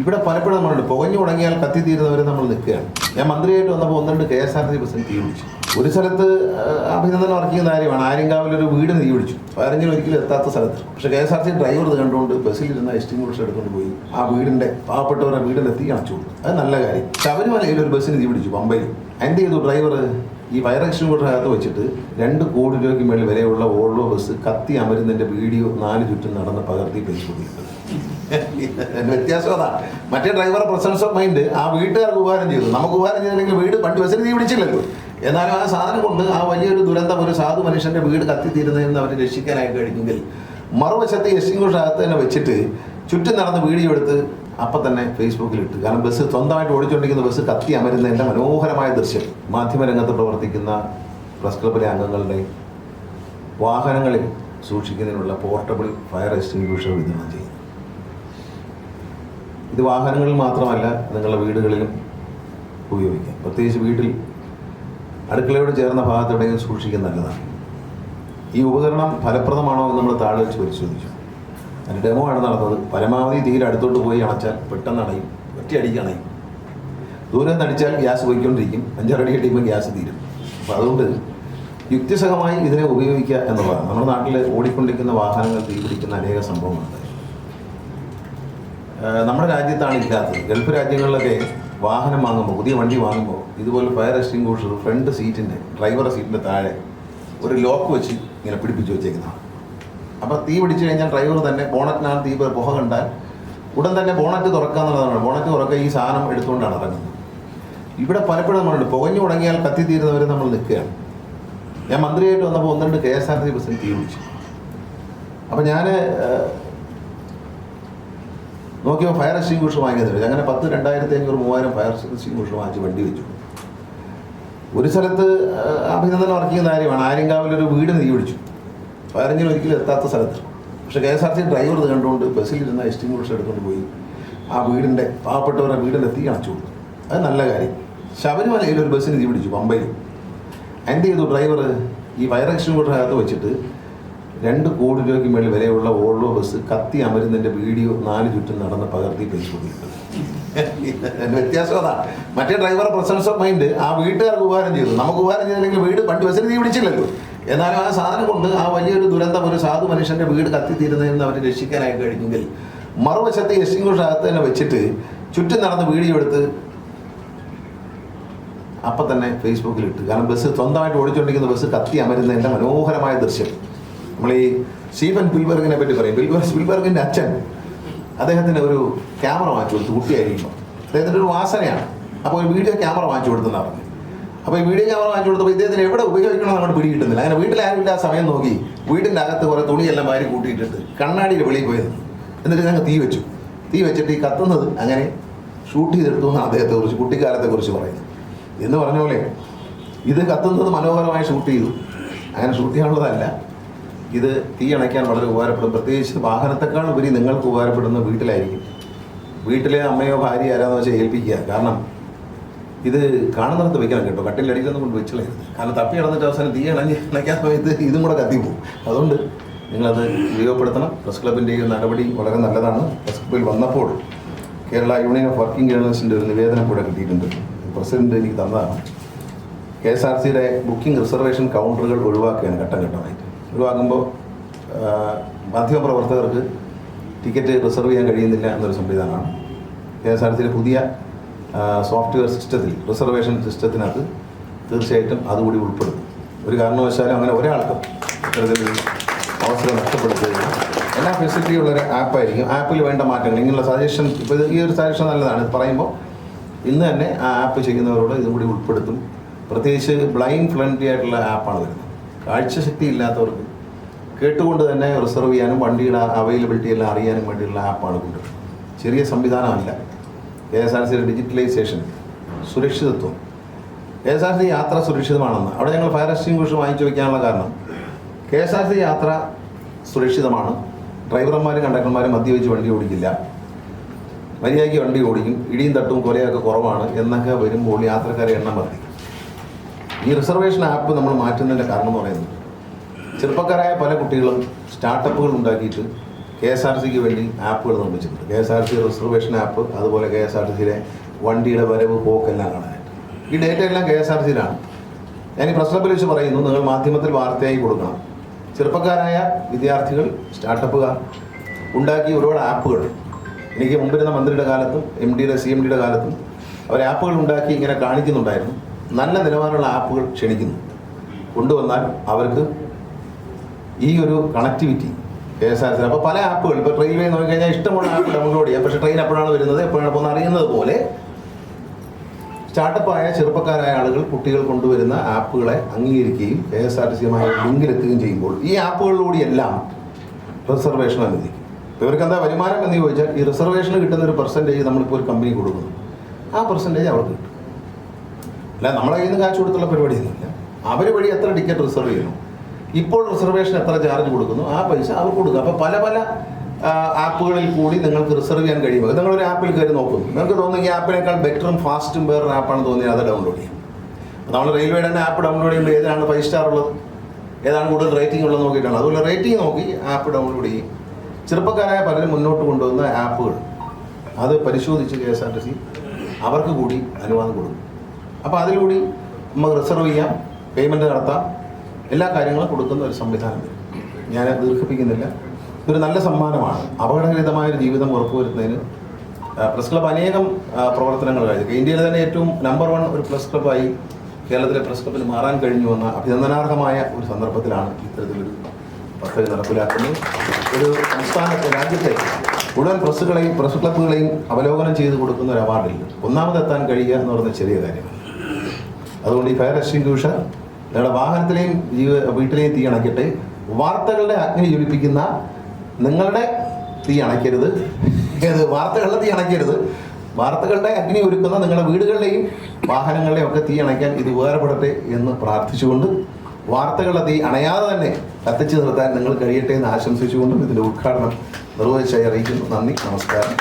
ഇവിടെ പലപ്പോഴും നമ്മളുണ്ട് പുകഞ്ഞു തുടങ്ങിയാൽ കത്തി തീരുന്നവരെ നമ്മൾ നിൽക്കുകയാണ്. ഞാൻ മന്ത്രിയായിട്ട് വന്നപ്പോൾ ഒന്ന് രണ്ട് കെ എസ് ആർ ടി ബസ്സിന് തീ പിടിച്ചു. ഒരു സ്ഥലത്ത് അഭിനന്ദനം അർഹിക്കുന്ന കാര്യമാണ്. ആര്യങ്കാവിൽ ഒരു വീട് തീ പിടിച്ചു. ആരെങ്കിലും ഒരിക്കലും എത്താത്ത സ്ഥലത്ത്. പക്ഷെ K S R T driver കണ്ടുകൊണ്ട് ബസ്സിലിരുന്ന കുറിച്ച് എടുത്തുകൊണ്ട് പോയി. ആ വീടിന്റെ പാവപ്പെട്ടവരുടെ വീടിന്റെ തീ അണച്ചു കൊടുത്തു. അത് നല്ല കാര്യം. ശബരിമലയിൽ ഒരു ബസ്സിന് തീ പിടിച്ചു പമ്പയിൽ. എന്ത് ചെയ്തു ഡ്രൈവർ ഈ ഫയർ എക്സ്റ്റിംഗ്വിഷറിനകത്ത് വെച്ചിട്ട് രണ്ട് കോടി രൂപയ്ക്ക് മേളിൽ വിലയുള്ള ഓൾഡോ ബസ് കത്തി അമരുന്നതിന്റെ വീഡിയോ നാല് ചുറ്റും നടന്ന് പകർത്തി ഫേസ്ബുക്കിൽ വ്യത്യാസം അതാ. മറ്റേ ഡ്രൈവറെ പ്രസൻസ് ഓഫ് മൈൻഡ് ആ വീട്ടുകാർക്ക് ഉപകാരം ചെയ്തു. നമുക്ക് ഉപകാരം ചെയ്തില്ലെങ്കിൽ വീട് പണ്ട് ബസ്സിന് തീ പിടിച്ചില്ലല്ലോ. എന്നാലും ആ സാധനം കൊണ്ട് ആ വലിയൊരു ദുരന്തം ഒരു സാധു മനുഷ്യന്റെ വീട് കത്തിത്തീരുന്നതിൽ നിന്ന് അവരെ രക്ഷിക്കാനായിട്ട് കഴിഞ്ഞെങ്കിൽ മറുവശത്ത് എസ്റ്റിംഗ്വിഷ് അകത്ത് തന്നെ വെച്ചിട്ട് ചുറ്റും നടന്ന് വീഡിയോ എടുത്ത് അപ്പം തന്നെ ഫേസ്ബുക്കിൽ ഇട്ട്. കാരണം ബസ് സ്വന്തമായിട്ട് ഓടിച്ചുകൊണ്ടിരിക്കുന്ന ബസ് കത്തി അമരുന്നതിന്റെ മനോഹരമായ ദൃശ്യം. മാധ്യമരംഗത്ത് പ്രവർത്തിക്കുന്ന പ്രസ് ക്ലബിലെ അംഗങ്ങളുടെ വാഹനങ്ങളിൽ സൂക്ഷിക്കുന്നതിനുള്ള പോർട്ടബിൾ ഫയർ എക്സ്റ്റിംഗ്വിഷർ വിതരണം ചെയ്യുന്നു ഇത് വാഹനങ്ങളിൽ മാത്രമല്ല നിങ്ങളുടെ വീടുകളിലും ഉപയോഗിക്കാം. പ്രത്യേകിച്ച് വീട്ടിൽ അടുക്കളയോട് ചേർന്ന ഭാഗത്ത് സൂക്ഷിക്കാൻ നല്ലതാണ്. ഈ ഉപകരണം ഫലപ്രദമാണോ എന്ന് നമ്മൾ താഴെ വെച്ച് പരിശോധിച്ചു. അതിന് ഡെമോ ആണ് നടന്നത്. പരമാവധി തീരെ അടുത്തോട്ട് പോയി അണച്ചാൽ പെട്ടെന്ന് അണയും. ഒറ്റയടിക്ക് അണയും. ദൂരം നടിച്ചാൽ ഗ്യാസ് പോയിക്കൊണ്ടിരിക്കും. അഞ്ചാറടി അടിയുമ്പോൾ ഗ്യാസ് തീരും. അപ്പോൾ അതുകൊണ്ട് യുക്തിസഹമായി ഇതിനെ ഉപയോഗിക്കുക എന്നുള്ളതാണ്. നമ്മുടെ നാട്ടിൽ ഓടിക്കൊണ്ടിരിക്കുന്ന വാഹനങ്ങൾ തീപിടിക്കുന്ന അനേക സംഭവങ്ങളുണ്ട്. നമ്മുടെ രാജ്യത്താണ് ഇല്ലാത്തത്. ഗൾഫ് രാജ്യങ്ങളിലൊക്കെ വാഹനം വാങ്ങുമ്പോൾ പുതിയ വണ്ടി വാങ്ങുമ്പോൾ ഇതുപോലെ ഫയർ എക്സ്റ്റിംഗ്വിഷർ ഫ്രണ്ട് സീറ്റിന്റെ ഡ്രൈവറുടെ സീറ്റിന്റെ താഴെ ഒരു ലോക്ക് വെച്ച് ഇങ്ങനെ പിടിപ്പിച്ച് വെച്ചേക്കുന്നതാണ്. അപ്പോൾ തീ പിടിച്ചു കഴിഞ്ഞാൽ ഡ്രൈവർ തന്നെ ബോണറ്റിനാണ് തീ പുക കണ്ടാൽ ഉടൻ തന്നെ ബോണറ്റ് തുറക്കുക എന്നുള്ളതാണ്. ബോണറ്റ് തുറക്കുക ഈ സാധനം എടുത്തുകൊണ്ടാണ് ഇറങ്ങുന്നത്. ഇവിടെ പലപ്പോഴും നമ്മളുണ്ട് പുകഞ്ഞു തുടങ്ങിയാൽ കത്തി തീരുന്നവരെ നമ്മൾ നിൽക്കുകയാണ്. ഞാൻ മന്ത്രിയായിട്ട് വന്നപ്പോൾ ഒന്ന് രണ്ട് കെ എസ് ആർ ടി ബസ്സിന് തീ പിടിച്ചു. അപ്പം ഞാൻ നോക്കിയപ്പോൾ ഫയർ എക്സ്റ്റിംഗ്വിഷർ വാങ്ങിയത് അങ്ങനെ പത്ത് രണ്ടായിരത്തി അഞ്ഞൂറ് മൂവായിരം ഫയർ എക്സ്റ്റിംഗ്വിഷർ വാങ്ങിച്ച് വണ്ടി വെച്ചു. ഒരു സ്ഥലത്ത് അഭിനന്ദനം ഇറക്കിയ കാര്യമാണ്. ആര്യങ്കാവിലൊരു വീട് തീ പിടിച്ചു. പതിനഞ്ചിന് ഒരിക്കലും എത്താത്ത സ്ഥലത്ത്. പക്ഷെ K S R T driver കണ്ടുകൊണ്ട് ബസ്സിലിരുന്ന കുറിച്ച് എടുത്തുകൊണ്ട് പോയി. ആ വീടിന്റെ പാവപ്പെട്ടവരുടെ വീടിന്റെ തീ അണച്ചു കൊടുത്തു അത് നല്ല കാര്യം. ശബരിമലയിൽ ഒരു ബസ്സിന് തീ പിടിച്ചു പമ്പയിൽ. എന്ത് ചെയ്തു ഡ്രൈവർ? ഈ ഫയർ എക്സ്റ്റിംഗ്വിഷറിനകത്ത് വെച്ചിട്ട് രണ്ട് കോടി രൂപയ്ക്ക് മേളിൽ വരെയുള്ള ഓൾഡോ ബസ് കത്തി അമരുന്നതിന്റെ വീഡിയോ നാല് ചുറ്റും നടന്ന് പകർത്തി ഫേസ്ബുക്കിൽ വ്യത്യാസം അതാ. മറ്റേ ഡ്രൈവറെ പ്രസൻസ് ഓഫ് മൈൻഡ് ആ വീട്ടുകാർക്ക് ഉപകാരം ചെയ്തു. നമുക്ക് ഉപകാരം ചെയ്തില്ലെങ്കിൽ വീട് പണ്ട് ബസ്സിന് തീ പിടിച്ചില്ലല്ലോ. എന്നാലും ആ സാധനം കൊണ്ട് ആ വലിയൊരു ദുരന്തം ഒരു സാധു മനുഷ്യന്റെ വീട് കത്തിത്തീരുന്നതിൽ നിന്ന് അവരെ രക്ഷിക്കാനായി കഴിഞ്ഞെങ്കിൽ മറുവശത്ത് എസ്റ്റിംഗ്വിഷ് അകത്ത് തന്നെ വെച്ചിട്ട് ചുറ്റും നടന്ന് വീഡിയോ എടുത്ത് അപ്പം തന്നെ ഫേസ്ബുക്കിൽ ഇട്ട്. കാരണം ബസ് സ്വന്തമായിട്ട് ഓടിച്ചുകൊണ്ടിരിക്കുന്ന ബസ് കത്തി അമരുന്നതിന്റെ മനോഹരമായ ദൃശ്യം. നമ്മൾ ഈ സ്റ്റീഫൻ പിൽബർഗിനെ പറ്റി പറയും. പിൽബർ സ്പിൽബർഗിന്റെ അച്ഛൻ അദ്ദേഹത്തിന് ഒരു ക്യാമറ വാങ്ങിച്ചു കൊടുത്തു കുട്ടിയായിരിക്കുമ്പോൾ അദ്ദേഹത്തിന്റെ ഒരു വാസനയാണ്. അപ്പോൾ ഒരു വീഡിയോ ക്യാമറ വാങ്ങിച്ചു കൊടുത്തെന്ന് പറഞ്ഞത്. അപ്പോൾ ഈ വീഡിയോ ക്യാമറ വാങ്ങിച്ചു കൊടുത്തപ്പോൾ ഇദ്ദേഹത്തിന് എവിടെ ഉപയോഗിക്കണമെന്ന് അങ്ങോട്ട് പിടി കിട്ടുന്നില്ല അങ്ങനെ വീട്ടിൽ ആരും ഇല്ലാത്ത സമയം നോക്കി വീടിന്റെ അകത്ത് കുറേ തുണിയെല്ലാം വാരി കൂട്ടിയിട്ടിട്ട് കണ്ണാടിയിൽ വെളിയിൽ പോയത്. എന്നിട്ട് ഞങ്ങൾ തീ വെച്ചു. തീ വെച്ചിട്ട് ഈ കത്തുന്നത് അങ്ങനെ ഷൂട്ട് ചെയ്തെടുത്തു എന്ന് അദ്ദേഹത്തെ കുറിച്ച് കുട്ടിക്കാലത്തെ കുറിച്ച് പറയുന്നു എന്ന് പറഞ്ഞ പോലെ ഇത് കത്തുന്നത് മനോഹരമായി ഷൂട്ട് ചെയ്തു. അങ്ങനെ ഷൂട്ട് ചെയ്യാനുള്ളതല്ല. ഇത് തീ അണയ്ക്കാൻ വളരെ ഉപകാരപ്പെടും. പ്രത്യേകിച്ച് വാഹനത്തെക്കാൾ ഉപരി നിങ്ങൾക്ക് ഉപകാരപ്പെടുന്ന വീട്ടിലായിരിക്കും. വീട്ടിലെ അമ്മയോ ഭാര്യയോ ആരാന്ന് വെച്ചാൽ ഏൽപ്പിക്കുക. കാരണം ഇത് കാണുന്നിടത്ത് വെക്കണം കേട്ടോ. കട്ടിലടിയിലൊന്നും കൊണ്ട് വെച്ചുള്ള കാരണം തപ്പി കിടന്നിട്ട് അവസാനം തീ അണഞ്ഞ് അണയ്ക്കാൻ സമയത്ത് ഇതും കൂടെ കത്തിപ്പോവും അതുകൊണ്ട് നിങ്ങളത് ഉപയോഗപ്പെടുത്തണം. പ്രസ് ക്ലബിന്റെ ഈ നടപടി വളരെ നല്ലതാണ്. പ്രസ് ക്ലബിൽ വന്നപ്പോൾ കേരള യൂണിയൻ ഓഫ് വർക്കിംഗ് ജേർണലിസ്റ്റിന്റെ ഒരു നിവേദനം കൂടെ കിട്ടിയിട്ടുണ്ട്. പ്രസിഡന്റ് എനിക്ക് തന്നതാണ്. കെ എസ് ആർ സിയുടെ ബുക്കിംഗ് റിസർവേഷൻ കൗണ്ടറുകൾ ഒഴിവാക്കുകയാണ് ഘട്ടം ഘട്ടമായിട്ട്. ഒഴിവാക്കുമ്പോൾ മാധ്യമപ്രവർത്തകർക്ക് ടിക്കറ്റ് റിസർവ് ചെയ്യാൻ കഴിയുന്നില്ല എന്നൊരു സംവിധാനമാണ്. കെ എസ് ആർ സിയിലെ പുതിയ സോഫ്റ്റ്വെയർ സിസ്റ്റത്തിൽ റിസർവേഷൻ സിസ്റ്റത്തിനകത്ത് തീർച്ചയായിട്ടും അതുകൂടി ഉൾപ്പെടും. ഒരു കാരണവശാലും അങ്ങനെ ഒരാൾക്കും ഇത്തരത്തിലൊരു അവസരം നഷ്ടപ്പെടുത്തുകയില്ല എല്ലാ ഫെസിലിറ്റി ഉള്ള ഒരു ആപ്പായിരിക്കും ആപ്പിൽ വേണ്ട മാറ്റങ്ങൾ. ഇങ്ങനെയുള്ള സജഷൻ ഇപ്പോൾ ഈ ഒരു സജഷൻ നല്ലതാണ്. ഇത് പറയുമ്പോൾ ഇന്ന് തന്നെ ആ ആപ്പ് ചെയ്യുന്നവരോട് ഇതും കൂടി ഉൾപ്പെടുത്തും. പ്രത്യേകിച്ച് ബ്ലൈൻഡ് ഫ്രണ്ട്ലി ആയിട്ടുള്ള ആപ്പാണ് വരുന്നത്. കാഴ്ചശക്തി ഇല്ലാത്തവർക്ക് കേട്ടുകൊണ്ട് തന്നെ റിസർവ് ചെയ്യാനും വണ്ടിയുടെ അവൈലബിലിറ്റി എല്ലാം അറിയാനും വേണ്ടിയുള്ള ആപ്പാണ് കൊണ്ടുവരുന്നത്. ചെറിയ സംവിധാനമല്ല. കെ എസ് ആർ സിയുടെ ഡിജിറ്റലൈസേഷൻ സുരക്ഷിതത്വം. കെ എസ് ആർ സി യാത്ര സുരക്ഷിതമാണെന്ന്. അവിടെ ഞങ്ങൾ ഫയർ എക്സ്റ്റിംഗ്വിഷർ വാങ്ങിച്ചു വയ്ക്കാനുള്ള കാരണം. കെ എസ് ആർ സി യാത്ര സുരക്ഷിതമാണ്. ഡ്രൈവർമാരും കണ്ടക്ടർമാരും മദ്യപിച്ച് വണ്ടി ഓടിക്കില്ല. മര്യാദയ്ക്ക് വണ്ടി ഓടിക്കും. ഇടിയും തട്ടും കൊലയൊക്കെ കുറവാണ് എന്നൊക്കെ വരുമ്പോൾ യാത്രക്കാരെ എണ്ണം വർദ്ധിക്കും. ഈ റിസർവേഷൻ ആപ്പ് നമ്മൾ മാറ്റുന്നതിന്റെ കാരണം എന്ന് പറയുന്നത്. ചെറുപ്പക്കാരായ പല കുട്ടികളും സ്റ്റാർട്ടപ്പുകൾ ഉണ്ടാക്കിയിട്ട് കെ എസ് ആർ സിക്ക് വേണ്ടി ആപ്പുകൾ നിർമ്മിച്ചിട്ടുണ്ട്. K S R C reservation app അതുപോലെ കെ എസ് ആർ സിയിലെ വണ്ടിയുടെ വരവ് പോക്കെല്ലാം കാണാനായിട്ട്. ഈ ഡേറ്റ എല്ലാം കെ എസ് ആർ സിയിലാണ് ഞാൻ ഈ പ്രശ്നത്തിൽ വെച്ച് പറയുന്നു. നിങ്ങൾ മാധ്യമത്തിൽ വാർത്തയായി കൊടുക്കണം. ചെറുപ്പക്കാരായ വിദ്യാർത്ഥികൾ സ്റ്റാർട്ടപ്പുകാർ ഉണ്ടാക്കിയ ഒരുപാട് ആപ്പുകൾ. എനിക്ക് മുമ്പിരുന്ന മന്ത്രിയുടെ കാലത്തും എം ഡിയുടെ സി എം ഡിയുടെ കാലത്തും അവർ ആപ്പുകൾ ഉണ്ടാക്കി ഇങ്ങനെ കാണിക്കുന്നുണ്ടായിരുന്നു. നല്ല നിലവാരമുള്ള ആപ്പുകൾ ക്ഷണിക്കുന്നു. കൊണ്ടുവന്നാൽ അവർക്ക് ഈ ഒരു connectivity K S R C അപ്പോൾ പല ആപ്പുകൾ ഇപ്പോൾ റെയിൽവേ നോക്കിക്കഴിഞ്ഞാൽ ഇഷ്ടമുള്ള ആപ്പ് ഡൗൺലോഡ് ചെയ്യാം പക്ഷേ ട്രെയിൻ എപ്പോഴാണ് വരുന്നത് എപ്പോഴാണ് പോകുന്നത് അറിയുന്നത് പോലെ സ്റ്റാർട്ടപ്പായ ചെറുപ്പക്കാരായ ആളുകൾ കുട്ടികൾ കൊണ്ടുവരുന്ന ആപ്പുകളെ അംഗീകരിക്കുകയും കെ എസ് ആർ ടി സിയുമായി ലിങ്കിലെത്തുകയും ചെയ്യുമ്പോൾ ഈ ആപ്പുകളിലൂടെയെല്ലാം റിസർവേഷൻ അനുവദിക്കും. ഇവർക്ക് എന്താ വരുമാനം എന്ന് ചോദിച്ചാൽ ഈ റിസർവേഷൻ കിട്ടുന്ന ഒരു പെർസെന്റേജ് നമ്മളിപ്പോൾ ഒരു കമ്പനി കൊടുക്കുന്നു. ആ പെർസെന്റേജ് അവർക്ക് കിട്ടും. അല്ല നമ്മളെ കയ്യിൽ നിന്ന് കാശ് കൊടുത്തുള്ള പരിപാടിയൊന്നുമില്ല. അവർ വഴി എത്ര ടിക്കറ്റ് റിസർവ് ചെയ്യണം? ഇപ്പോൾ റിസർവേഷൻ എത്ര ചാർജ് കൊടുക്കുന്നു? ആ പൈസ അവർ കൊടുക്കും. അപ്പോൾ പല പല ആപ്പുകളിൽ കൂടി നിങ്ങൾക്ക് റിസർവ് ചെയ്യാൻ കഴിയുമോ നിങ്ങളൊരു ആപ്പിൽ കയറി നോക്കുന്നു നിങ്ങൾക്ക് തോന്നുന്നു ഈ ആപ്പിനേക്കാൾ ബെറ്ററും ഫാസ്റ്റും വേറൊരു ആപ്പാണ് തോന്നിയാൽ അത് ഡൗൺലോഡ് ചെയ്യും. നമ്മൾ റെയിൽവേയുടെ തന്നെ ആപ്പ് ഡൗൺലോഡ് ചെയ്യുമ്പോൾ ഏതാണ് ഫൈവ് സ്റ്റാർ ഉള്ളത്? ഏതാണ് കൂടുതൽ റേറ്റിംഗ് ഉള്ളത് നോക്കിയിട്ടാണ്. അതുപോലെ റേറ്റിംഗ് നോക്കി ആപ്പ് ഡൗൺലോഡ് ചെയ്യും. ചെറുപ്പക്കാരായ പലരും മുന്നോട്ട് കൊണ്ടുവന്ന ആപ്പുകൾ അത് പരിശോധിച്ച് K S R T C അവർക്ക് കൂടി അനുവാദം കൊടുക്കും. അപ്പോൾ അതിലൂടി നമുക്ക് റിസർവ് ചെയ്യാം. പേയ്മെന്റ് നടത്താം. എല്ലാ കാര്യങ്ങളും കൊടുക്കുന്ന ഒരു സംവിധാനം. ഞാൻ ദീർഘിപ്പിക്കുന്നില്ല. ഇതൊരു നല്ല സമ്മാനമാണ്. അപകടരഹിതമായ ഒരു ജീവിതം ഉറപ്പുവരുത്തുന്നതിന് പ്രസ് ക്ലബ് അനേകം പ്രവർത്തനങ്ങൾ കഴിഞ്ഞു. ഇന്ത്യയിലെ തന്നെ ഏറ്റവും നമ്പർ വൺ ഒരു പ്രസ് ക്ലബ്ബായി കേരളത്തിലെ പ്രസ് ക്ലബ്ബിന് മാറാൻ കഴിഞ്ഞു എന്ന അഭിനന്ദനാർഹമായ ഒരു സന്ദർഭത്തിലാണ് ഇത്തരത്തിലൊരു പദ്ധതി നടപ്പിലാക്കുന്നത്. ഒരു സംസ്ഥാനത്തെ രാജ്യത്തെ മുഴുവൻ പ്രസ്സുകളെയും പ്രസ് ക്ലബ്ബുകളെയും അവലോകനം ചെയ്ത് കൊടുക്കുന്ന ഒരു അവാർഡിൽ ഒന്നാമതെത്താൻ കഴിയുക എന്ന് പറയുന്നത് ചെറിയ കാര്യമാണ്. അതുകൊണ്ട് ഈ ഫയർ എക്സ്റ്റിങ്ക്യൂഷർ നിങ്ങളുടെ വാഹനത്തിലെയും വീട്ടിലെയും തീ അണയ്ക്കട്ടെ വാർത്തകളുടെ അഗ്നി ജ്വലിപ്പിക്കുന്ന നിങ്ങളുടെ തീ അണയ്ക്കരുത്. ഏത് വാർത്തകളുടെ തീ അണയ്ക്കരുത്. വാർത്തകളുടെ അഗ്നി ഒരുക്കുന്ന നിങ്ങളുടെ വീടുകളുടെയും വാഹനങ്ങളുടെയും ഒക്കെ തീ അണയ്ക്കാൻ ഇത് ഉപകാരപ്പെടട്ടെ എന്ന് പ്രാർത്ഥിച്ചുകൊണ്ട് വാർത്തകളുടെ തീ അണയാതെ തന്നെ കത്തിച്ചു നിർത്താൻ നിങ്ങൾ കഴിയട്ടെ എന്ന് ആശംസിച്ചുകൊണ്ടും ഇതിന്റെ ഉദ്ഘാടനം നിർവഹിച്ചായി അറിയിക്കുന്നു. നന്ദി നമസ്കാരം.